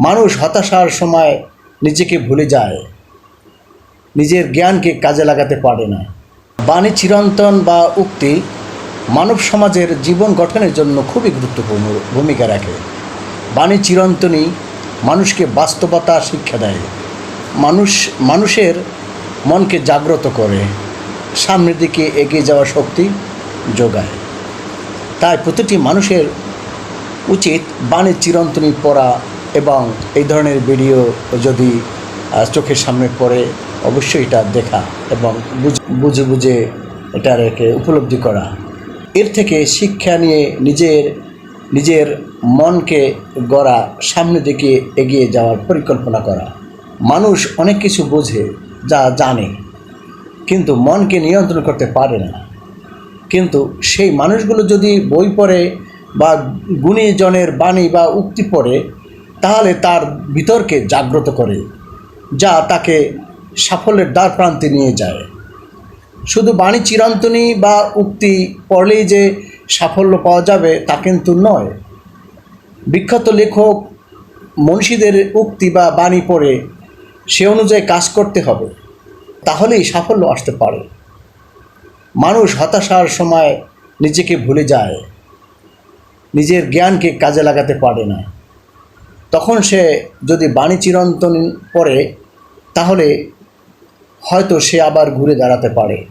মানুষ হতাশার সময় নিজেকে ভুলে যায়। নিজের জ্ঞানকে কাজে লাগাতে পারে না। বাণী চিরন্তন বা উক্তি মানব সমাজের জীবন গঠনের জন্য খুবই গুরুত্বপূর্ণ ভূমিকা রাখে। বাণী চিরন্তনই মানুষকে বাস্তবতা, শিক্ষা দেয়। মানুষ, মানুষের মনকে জাগ্রত করে। সামনের দিকে এগিয়ে যাওয়ার শক্তি যোগায়। তাই প্রতিটি মানুষের উচিত বাণী চিরন্তনী পড়া এবং এই ধরনের ভিডিও যদি চোখের সামনে পড়ে, অবশ্যই এটা দেখা এবং বুঝে বুঝে এটার একে উপলব্ধি করা। এর থেকে শিক্ষা নিয়ে নিজের নিজের মনকে গড়া, সামনে দিকে এগিয়ে যাওয়ার পরিকল্পনা করা। মানুষ অনেক কিছু বোঝে, যা জানে, কিন্তু মনকে নিয়ন্ত্রণ করতে পারে না। কিন্তু সেই মানুষগুলো যদি বই পড়ে বা গুণীজনের বাণী বা উক্তি পড়ে তাহলে তার বিতর্কে জাগ্রত করে, যা তাকে সাফল্যের দ্বার প্রান্তে নিয়ে যায়। শুধু বাণী চিরন্তনী বা উক্তি পড়লেই যে সাফল্য পাওয়া যাবে তা কিন্তু নয়। বিখ্যাত লেখক মনীষীদের উক্তি বা বাণী পড়ে সে অনুযায়ী কাজ করতে হবে, তাহলেই সাফল্য আসতে পারে। মানুষ হতাশার সময় নিজেকে ভুলে যায়, নিজের জ্ঞানকে কাজে লাগাতে পারে না। তখন সে যদি বাণী চিরন্তন পড়ে, তাহলে হয়তো সে আবার ঘুরে দাঁড়াতে পারে।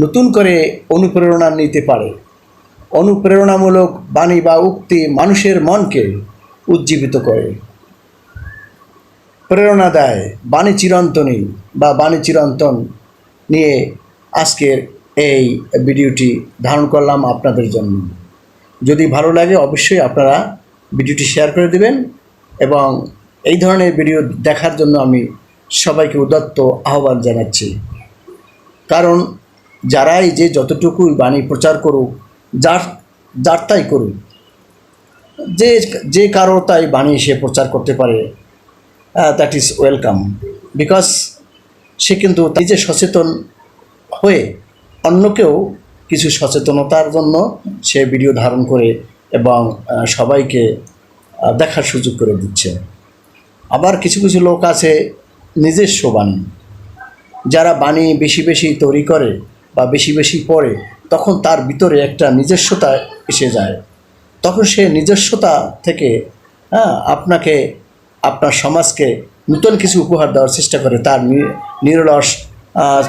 নতুন করে অনুপ্রেরণা নিতে পারে। অনুপ্রেরণামূলক বাণী বা উক্তি মানুষের মনকে উজ্জীবিত করে। প্রেরণা দেয় বাণী চিরন্তনী বা বাণী চিরন্তন নিয়ে আজকের এই ভিডিওটি ধারণ করলাম আপনাদের জন্য। যদি ভালো লাগে অবশ্যই আপনারা ভিডিওটি শেয়ার করে দেবেন এবং এই ধরনের ভিডিও দেখার জন্য আমি সবাইকে উদাত্ত আহ্বান জানাচ্ছি। কারণ যারাই যে যতটুকুই বাণী প্রচার করুক, যার যার তাই করুক, যে যে কারও তাই বাণী সে প্রচার করতে পারে দ্যাট ইজ ওয়েলকাম বিকজ সে কিন্তু নিজে সচেতন হয়ে অন্যকেও কিছু সচেতনতার জন্য সে ভিডিও ধারণ করে এবং সবাইকে দেখার সুযোগ করে দিচ্ছে। আবার কিছু কিছু লোক আছে নিজস্ব বাণী। যারা বাণী বেশি বেশি তৈরি করে বা বেশি বেশি পড়ে, তখন তার ভিতরে একটা নিজস্বতা এসে যায়। তখন সে নিজস্বতা থেকে হ্যাঁ আপনাকে, আপনার সমাজকে নতুন কিছু উপহার দেওয়ার চেষ্টা করে। তার নিরলস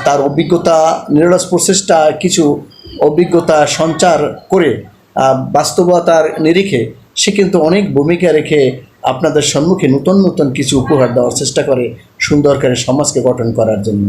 তার অভিজ্ঞতা, নিরলস প্রচেষ্টা কিছু অভিজ্ঞতা সঞ্চার করে বাস্তবতার নিরিখে সে কিন্তু অনেক ভূমিকা রেখে আপনাদের সম্মুখে নতুন নতুন কিছু উপহার দেওয়ার চেষ্টা করে সুন্দর করে সমাজকে গঠন করার জন্য।